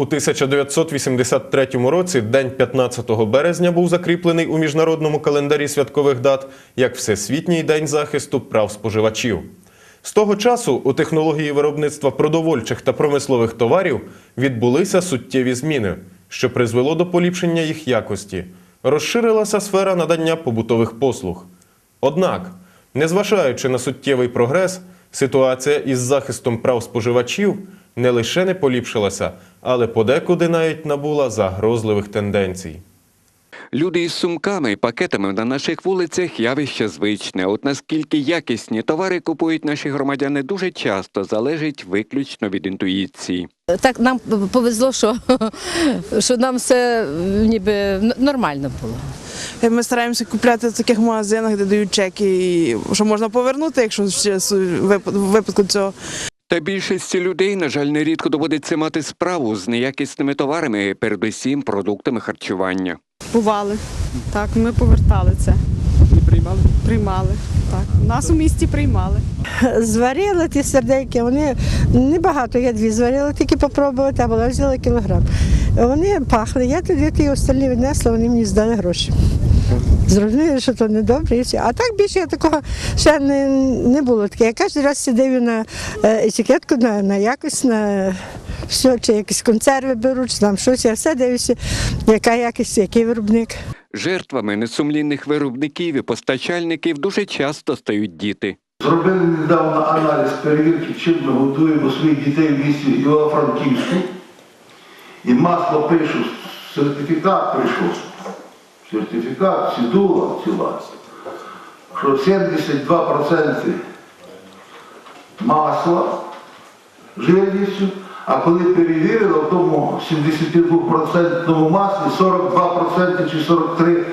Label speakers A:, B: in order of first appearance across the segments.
A: У 1983 році день 15 березня був закріплений у міжнародному календарі святкових дат як Всесвітній день захисту прав споживачів. З того часу у технології виробництва продовольчих та промислових товарів відбулися суттєві зміни, що призвело до поліпшення їх якості. Розширилася сфера надання побутових послуг. Однак, незважаючи на суттєвий прогрес, ситуація із захистом прав споживачів не лише не поліпшилася, але подекуди навіть набула загрозливих тенденцій.
B: Люди із сумками і пакетами на наших вулицях явище звичне. От наскільки якісні товари купують наші громадяни, дуже часто залежить виключно від інтуїції.
C: Так нам повезло, що, що нам все ніби нормально було.
D: Ми стараємося купляти в таких магазинах, де дають чеки, що можна повернути, якщо ще випадку цього.
B: Та більшості людей, на жаль, нерідко доводиться мати справу з неякісними товарами, передусім продуктами харчування.
E: Бували. Так, ми повертали це. приймали? Приймали. Так. Нас у місті приймали.
F: Зварила ті сердельки, вони небагато, я дві зварила, тільки попробувати, а була взяла кілограм. Вони пахли, я тоді ті остальні віднесла, вони мені здали гроші. Зрозуміли, що то недобре і все. А так більше я такого ще не, не було таке. Я кожен раз сидив на е, етикетку, на, на якість, на все, чи якісь консерви беруть, чи там щось, я все дивлюся, яка якість, який виробник.
B: Жертвами несумлінних виробників і постачальників дуже часто стають діти.
G: Зробили недавно аналіз перевірки, чим ми готуємо своїх дітей в місті Івано-Франківську. І масло пишу, сертифікат прийшов. Сертифікат, сідула ціла. Що 72% масла жирністю, а коли перевірили, в тому 72% маслі 42% чи 43%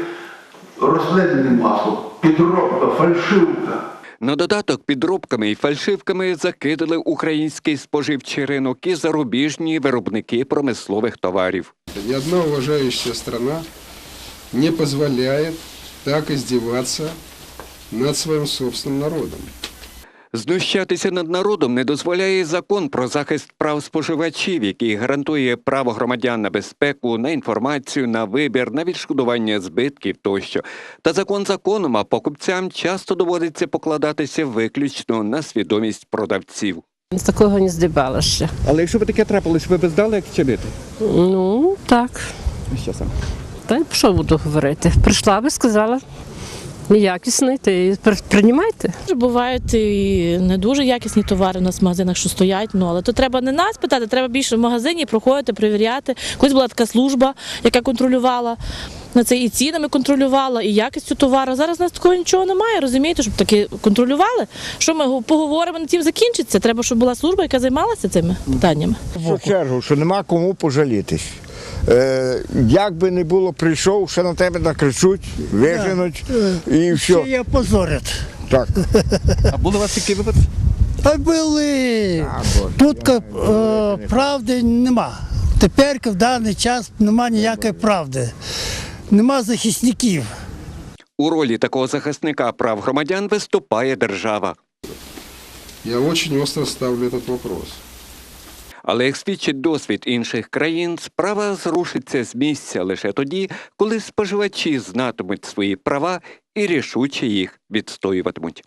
G: рослинне масло, підробка, фальшивка.
B: На додаток підробками і фальшивками закидали український споживчий ринок і зарубіжні виробники промислових товарів.
H: Ни одна уважающая страна не позволяет так издеваться над своим собственным народом.
B: Знущатися над народом не дозволяє закон про захист прав споживачів, який гарантує право громадян на безпеку, на інформацію, на вибір, на відшкодування збитків тощо. Та закон законом, а покупцям часто доводиться покладатися виключно на свідомість продавців.
C: З такого не здибала.
I: Але якщо б таке трапилось, ви б знали, як чинити?
C: Ну, так.
I: Що саме?
C: Та й що буду говорити? Прийшла би, сказала. І при- приймайте.
J: Бувають і не дуже якісні товари у нас в магазинах, що стоять. Ну але то треба не нас питати, треба більше в магазині проходити, перевіряти. Колись була така служба, яка контролювала на це і цінами контролювала, і якістю товару. Зараз у нас такого нічого немає, розумієте, щоб таки контролювали. Що ми поговоримо, на тим закінчиться. Треба, щоб була служба, яка займалася цими питаннями.
K: В чергу, що нема кому пожалітись. Е, як би не було, прийшов, ще на тебе накричуть, виженуть і все.
L: Ще позорять.
K: Так.
I: А були у вас такі випадки?
L: А були. Тут е, правди нема. Тепер в даний час нема ніякої правди. Нема захисників.
B: У ролі такого захисника прав громадян виступає держава.
H: Я очень остро ставлю этот вопрос.
B: Але як свідчить досвід інших країн, справа зрушиться з місця лише тоді, коли споживачі знатимуть свої права і рішуче їх відстоюватимуть.